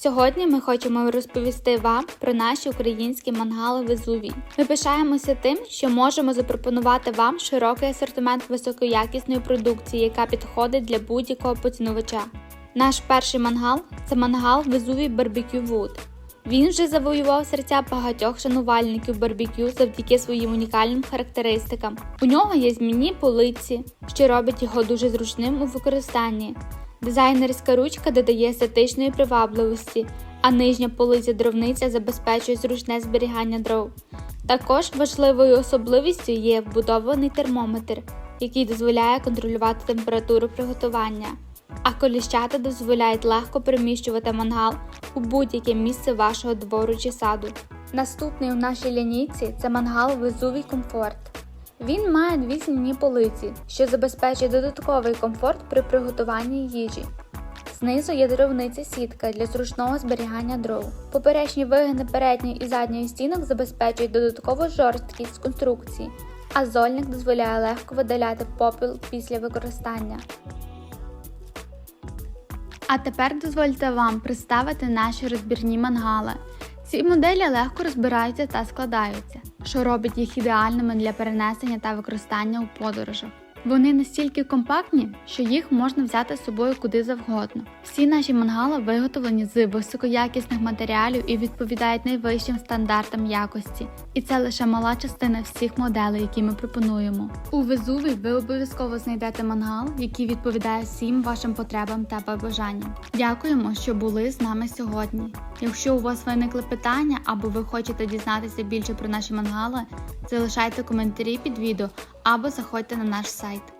Сьогодні ми хочемо розповісти вам про наші українські мангали Везувій. Ми пишаємося тим, що можемо запропонувати вам широкий асортимент високоякісної продукції, яка підходить для будь-якого поцінувача. Наш перший мангал це мангал Везувій Barbecue Wood. Він вже завоював серця багатьох шанувальників барбекю завдяки своїм унікальним характеристикам. У нього є змінні полиці, що робить його дуже зручним у використанні. Дизайнерська ручка додає естетичної привабливості, а нижня полиця дровниця забезпечує зручне зберігання дров. Також важливою особливістю є вбудований термометр, який дозволяє контролювати температуру приготування. А коліщата дозволяють легко переміщувати мангал у будь-яке місце вашого двору чи саду. Наступний у нашій лінійці це мангал Везувій Комфорт. Він має дві змінні полиці, що забезпечує додатковий комфорт при приготуванні їжі. Знизу є дровниця сітка для зручного зберігання дров. Поперечні вигини передньої і задньої стінок забезпечують додаткову жорсткість конструкції, а зольник дозволяє легко видаляти попіл після використання. А тепер дозвольте вам представити наші розбірні мангали. Ці моделі легко розбираються та складаються, що робить їх ідеальними для перенесення та використання у подорожах. Вони настільки компактні, що їх можна взяти з собою куди завгодно. Всі наші мангали виготовлені з високоякісних матеріалів і відповідають найвищим стандартам якості. І це лише мала частина всіх моделей, які ми пропонуємо. У Везуві ви обов'язково знайдете мангал, який відповідає всім вашим потребам та побажанням. Дякуємо, що були з нами сьогодні. Якщо у вас виникли питання або ви хочете дізнатися більше про наші мангали, залишайте коментарі під відео або заходьте на наш сайт.